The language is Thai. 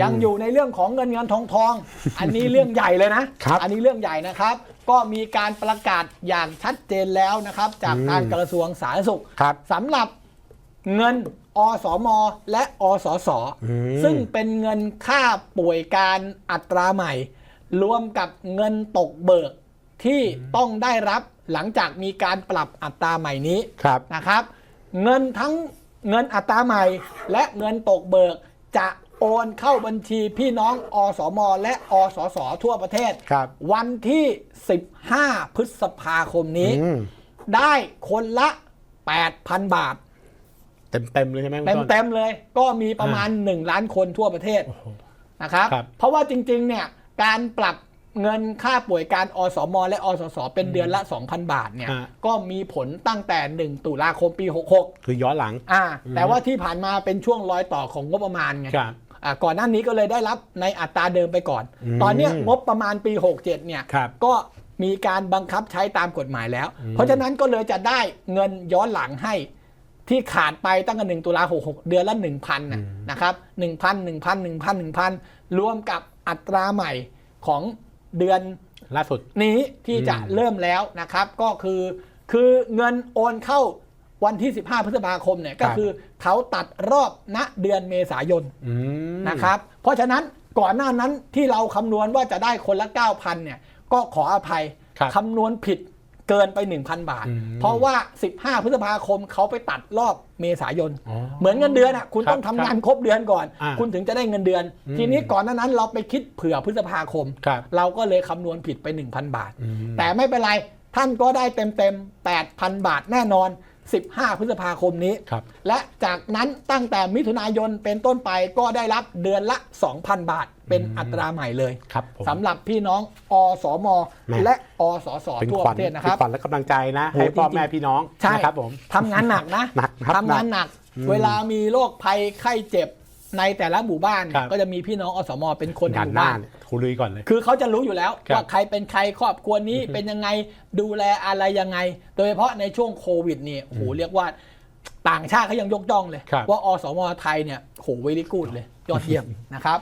ยังอยู่ในเรื่องของเงินเงินทองทอง อันนี้เรื่องใหญ่เลยนะครับอันนี้เรื่องใหญ่นะครับ ก็มีการประกาศอย่างชัดเจนแล้วนะครับ จากทางกระทรวงสาธารณสุขครับสำหรับเงินอสม และอสสอืมซึ่งเป็นเงินค่าป่วยการอัตราใหม่ รวมกับเงินตกเบิกที่ต้องได้รับหลังจากมีการปรับอัตราใหม่นี้ครับนะครับ เงินทั้งเงินอัตราใหม่ และเงินตกเบิกจะ โอนเข้าบัญชีพี่น้องอสม และอสส ทั่วประเทศ ครับ วันที่ 15 พฤษภาคมนี้ อืม ได้คนละ 8,000 บาท เต็มเต็มๆเลยใช่ไหมคุณเต็มต้น เต็มๆเลยก็มีประมาณ 1 ล้านคนทั่วประเทศนะครับ ครับ เพราะว่าจริง ๆ เนี่ย การปรับเงินค่าป่วยการอสม และอสส เป็นเดือนละ 2,000 บาทเนี่ยฮะก็มีผลตั้งแต่ 1 ตุลาคมปี 66 คือย้อนหลัง อ่า แต่ว่าที่ผ่านมาเป็นช่วงรอยต่อของงบประมาณไง ครับอ่า ก่อนหน้านี้ก็เลยได้รับในอัตราเดิมไปก่อนอืมตอนเนี้ยงบประมาณปี 67 เนี่ยครับก็มีการบังคับใช้ตามกฎหมายแล้ว เพราะฉะนั้นก็เลยจะได้เงินย้อนหลังให้ที่ขาดไปตั้งแต่หนึ่งตุลาหกหกเดือนละหนึ่งพันนะครับหนึ่งพันหนึ่งพันหนึ่งพันหนึ่งพันรวมกับอัตราใหม่ของเดือนล่าสุดนี้ที่จะอืมเริ่มแล้วนะครับ ก็คือคือเงินโอนเข้า วันที่ 15 พฤษภาคมเนี่ยก็คือเขาตัดรอบณเดือนเมษายนอืมนะครับ เพราะฉะนั้นก่อนหน้านั้นที่เราคำนวณว่าจะได้คนละ 9,000เนี่ยก็ขออภัยครับคำนวณผิดเกินไป 1,000 บาทอืมเพราะว่า 15 พฤษภาคมเขาไปตัดรอบเมษายนอ๋อเหมือนเงินเดือนอะคุณครับต้องทำงานครบเดือนก่อนอ่าคุณถึงจะได้เงินเดือนอืมทีนี้ก่อนหน้านั้นเราไปคิดเผื่อพฤษภาคมครับเราก็เลยคำนวณผิดไป 1,000 บาทอืมแต่ไม่เป็นไรท่านก็ได้เต็มเต็มๆ8,000 บาทแน่นอน 15 พฤษภาคมนี้ ครับและจากนั้นตั้งแต่มิถุนายนเป็นต้นไปก็ได้รับเดือนละ 2,000 บาท เป็นอัตราใหม่เลยครับผม สำหรับพี่น้องอสม แม่ และอสสเป็นทั่วขวัปญระเทศนะคเป็นรับขวัญและกำลังใจนะโหให้พ่อจริงๆ แม่พี่น้องใช่นะครับผม ทำงานหนักนะหนักครับทำงานหนักอืม เวลามีโรคภัยไข้เจ็บ ในแต่ละหมู่บ้านครับก็จะมีพี่น้องอสมเป็นคนในด่าหนมู่หน้าบ้าน เนี่ยคุยก่อนเลย คือเขาจะรู้อยู่แล้ว ครับว่าใครเป็นใครครอบครัวนี้เป็นยังไงดูแลอะไรยังไง โดยเฉพาะในช่วงโควิดนี่โอ้โหเรียกว่าต่างชาติเขายังยกย่องเลย ครับ ว่าอสมไทยเนี่ยโหเวลิกูดเลย ยอดเยี่ยมนะครับ